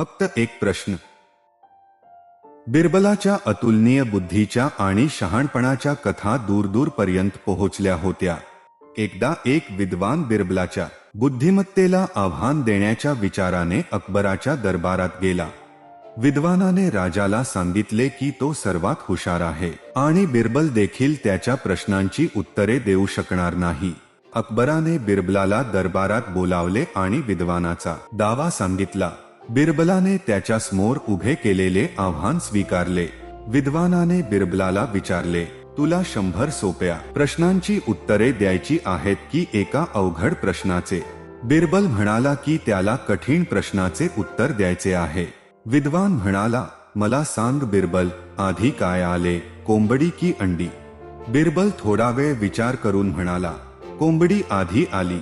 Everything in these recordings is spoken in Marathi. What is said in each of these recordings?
फक्त एक प्रश्न. बिरबलाच्या अतुलनीय बुद्धीच्या आणि शहाणपणाच्या कथा दूरदूरपर्यंत पोहोचल्या होत्या. एकदा एक विद्वान बिरबलाच्या बुद्धिमत्तेला आव्हान देण्याच्या विचाराने अकबराच्या दरबारात गेला. विद्वानाने राजाला सांगितले की तो सर्वात हुशार आहे आणि बिरबल देखील त्याच्या प्रश्नांची उत्तरे देऊ शकणार नाही. अकबराने बिरबलाला दरबारात बोलावले आणि विद्वानाचा दावा सांगितला. बिरबलाने त्याच्यासमोर उभे केलेले आव्हान स्वीकारले. विद्वानाने बिरबलाला विचारले तुला शंभर सोप्या प्रश्नांची उत्तरे द्यायची आहेत की एका अवघड प्रश्नाचे बिरबल म्हणाला की त्याला कठीण प्रश्नाचे उत्तर द्यायचे आहे. विद्वान म्हणाला मला सांग बिरबल आधी काय आले? कोंबडी की अंडी बिरबल थोडा वेळ विचार करून म्हणाला कोंबडी आधी आली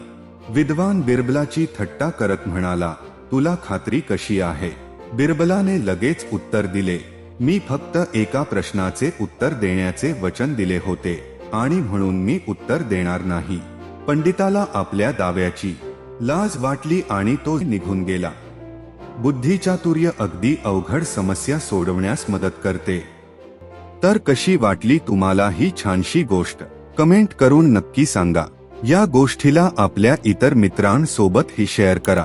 विद्वान बिरबलाची थट्टा करत म्हणाला तुला खात्री कशी आहे? बिरबलाने लगेच उत्तर दिले. मी फक्त एका प्रश्नाचे उत्तर देण्याचे वचन दिले होते आणि म्हणून मी उत्तर देणार नाही. पंडिताला आपल्या दाव्याची लाज वाटली आणि तो निघून गेला. बुद्धिचातुर्य अगदी अवघड समस्या सोडवण्यास मदत करते. तर कशी वाटली तुम्हाला ही छानशी गोष्ट? कमेंट करून नक्की सांगा. या गोष्टीला आपल्या इतर मित्रांसोबतही शेअर करा.